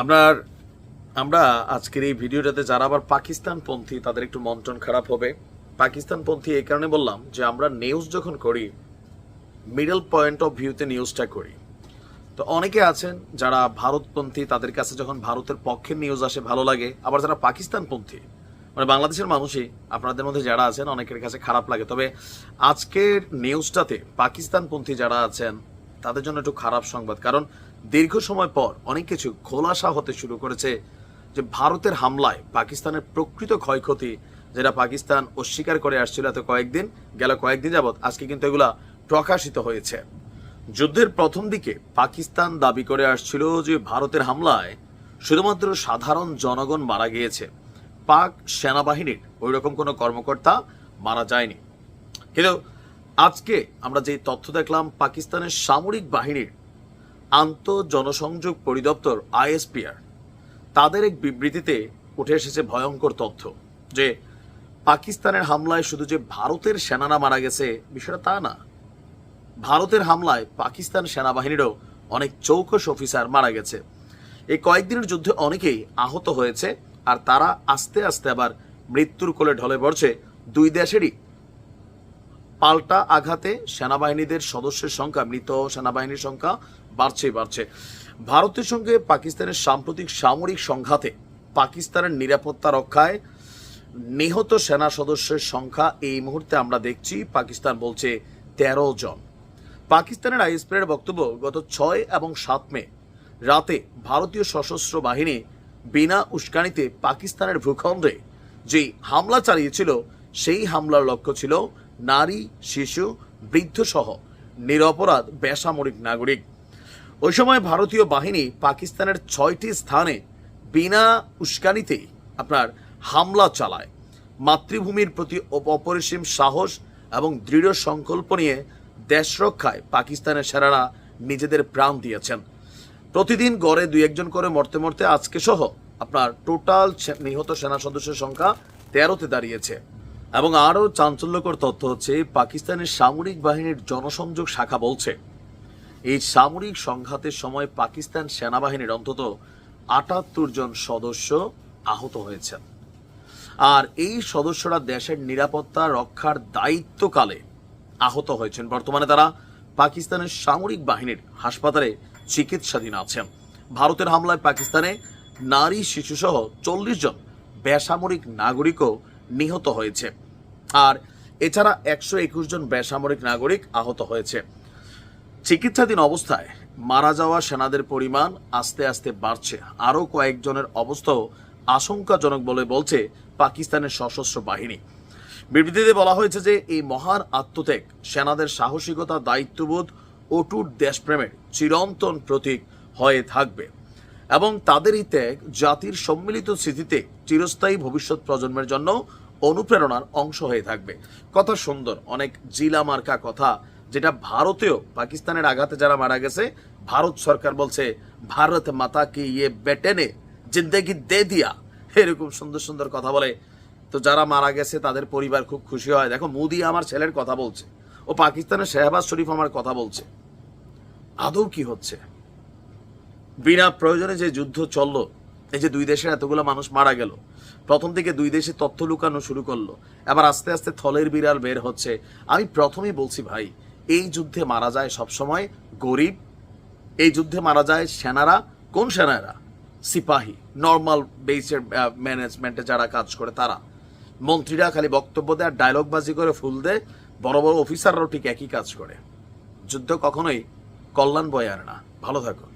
আপনার, আমরা আজকের এই ভিডিওটাতে যারা আবার পাকিস্তানপন্থী, তাদের একটু মন টন খারাপ হবে। পাকিস্তানপন্থী এই কারণে বললাম যে, আমরা নিউজ যখন করি মিডল পয়েন্ট অফ ভিউতে নিউজটা করি। তো অনেকে আছেন যারা ভারতপন্থী, তাদের কাছে যখন ভারতের পক্ষের নিউজ আসে, ভালো লাগে। আবার যারা পাকিস্তানপন্থী মানে বাংলাদেশের মানুষই, আপনাদের মধ্যে যারা আছেন, অনেকের কাছে খারাপ লাগে। তবে আজকের নিউজটাতে পাকিস্তানপন্থী যারা আছেন, তাদের জন্য একটু খারাপ সংবাদ। কারণ দীর্ঘ সময় পর অনেক কিছু খোলাসা হতে শুরু করেছে যে ভারতের হামলায় পাকিস্তানের প্রকৃত ক্ষয়ক্ষতি, যেটা পাকিস্তান অস্বীকার করে আসছিল এত কয়েকদিন, গেল কয়েকদিন যাবৎ আজকে কিন্তু এগুলা প্রকাশিত হয়েছে। যুদ্ধের প্রথম দিকে পাকিস্তান দাবি করে আসছিল যে ভারতের হামলায় শুধুমাত্র সাধারণ জনগণ মারা গিয়েছে। পাক সেনাবাহিনীর ওই রকম কোনো কর্মকর্তা মারা যায়নি। কিন্তু আজকে আমরা যে তথ্য দেখলাম, পাকিস্তানের সামরিক বাহিনীর আন্ত জনসংযোগ পরিদপ্তর আইএসপিআর। তাদের এক বিবৃতিতে উঠে এসেছে ভয়ঙ্কর তথ্য যে, পাকিস্তানের হামলায় শুধু যে ভারতের সেনারা মারা গেছে বিষয়টা তা না। ভারতের হামলায় পাকিস্তান সেনাবাহিনীরও অনেক চৌকস অফিসার মারা গেছে। এই কয়েকদিনের যুদ্ধে অনেকেই আহত হয়েছে আর তারা আস্তে আস্তে আবার মৃত্যুর কোলে ঢলে পড়ছে দুই দেশেরই পাল্টা আঘাতে সেনাবাহিনীদের সদস্যের সংখ্যা, মৃত সেনাবাহিনীর সংখ্যা বাড়ছেই বাড়ছে। ভারতের সঙ্গে পাকিস্তানের সাম্প্রতিক সামরিক সংঘাতে পাকিস্তানের নিরাপত্তা রক্ষায় নিহত সেনা সদস্যের সংখ্যা এই মুহূর্তে আমরা দেখছি, পাকিস্তান বলছে তেরো জন। পাকিস্তানের আইএসপির বক্তব্য, গত ছয় এবং সাত মে রাতে ভারতীয় সশস্ত্র বাহিনী বিনা উস্কানিতে পাকিস্তানের ভূখণ্ডে যে হামলা চালিয়েছিল, সেই হামলার লক্ষ্য ছিল নারী, শিশু বৃদ্ধ সহ নিরপরাধ বেসামরিক নাগরিক। ওই সময় ভারতীয় বাহিনী পাকিস্তানের ছয়টি স্থানে বিনা উস্কানিতেই আপনার হামলা চালায়। মাতৃভূমির প্রতি অপ- অপরিসীম সাহস এবং দৃঢ় সংকল্প নিয়ে দেশ রক্ষায় পাকিস্তানের সেনারা নিজেদের প্রাণ দিয়েছেন। প্রতিদিন গড়ে দুই একজন করে মরতে মরতে আজকে সহ আপনার টোটাল নিহত সেনা সদস্যের সংখ্যা তেরোতে দাঁড়িয়েছে। এবং আরও চাঞ্চল্যকর তথ্য হচ্ছে, পাকিস্তানের সামরিক বাহিনীর জনসংযোগ শাখা বলছে, এই সামরিক সংঘাতের সময় পাকিস্তান সেনাবাহিনীর অন্তত আটাত্তর জন সদস্য আহত হয়েছেন। আর এই সদস্যরা দেশের নিরাপত্তা রক্ষার দায়িত্বকালে আহত হয়েছেন। বর্তমানে তারা পাকিস্তানের সামরিক বাহিনীর হাসপাতালে চিকিৎসাধীন আছেন। ভারতের হামলায় পাকিস্তানে নারী, শিশুসহ চল্লিশ জন বেসামরিক নাগরিকও নিহত হয়েছে। আর এছাড়া একশো একুশ জন বেসামরিক নাগরিক আহত হয়েছে। চিকিৎসাধীন অবস্থায় মারা যাওয়া সেনাদের পরিমাণ আস্তে আস্তে বাড়ছে। আরও কয়েকজনের অবস্থাও আশঙ্কাজনক বলে বলছে পাকিস্তানের সশস্ত্র বাহিনী। বিবৃতিতে বলা হয়েছে যে, এই মহান আত্মত্যাগ সেনাদের সাহসিকতা, দায়িত্ববোধ অটুট দেশপ্রেমের চিরন্তন প্রতীক হয়ে থাকবে এবং তাদের এই ত্যাগ জাতির সম্মিলিত স্মৃতিতে চিরস্থায়ী ভবিষ্যৎ প্রজন্মের জন্য অনুপ্রেরণার অংশ হয়ে থাকবে। কথা সুন্দর, অনেক জিলা মার্কা কথা। যেটা ভারতেও পাকিস্তানের আঘাতে যারা মারা গেছে, ভারত সরকার বলছে, ভারত মাতা কি ইয়ে বেটেনে জিন্দেগি দে দিয়া? এরকম সুন্দর সুন্দর কথা বলে। তো যারা মারা গেছে, তাদের পরিবার খুব খুশি হয়। দেখো, মোদি আমার ছেলের কথা বলছে। ও পাকিস্তানের শেহবাজ শরীফ আমার কথা বলছে। আদৌ কি হচ্ছে? বিনা প্রয়োজনে যে যুদ্ধ চলল, এই যে দুই দেশের এতগুলো মানুষ মারা গেল প্রথম থেকে দুই দেশে তথ্য লুকানো শুরু করল। এবার আস্তে আস্তে থলের বিড়াল বের হচ্ছে। আমি প্রথমেই বলছি, ভাই, এই যুদ্ধে মারা যায় সবসময় গরিব। এই যুদ্ধে মারা যায় সেনারা। কোন সেনারা? সিপাহী নর্মাল বেসের ম্যানেজমেন্টে যারা কাজ করে তারা। মন্ত্রীরা খালি বক্তব্য দেয় আর ডায়লগবাজি করে ফুল দেয়। বড় বড় অফিসাররাও ঠিক একই কাজ করে। যুদ্ধ কখনোই কল্যাণ বয়ে আনে না। ভালো থাকুন।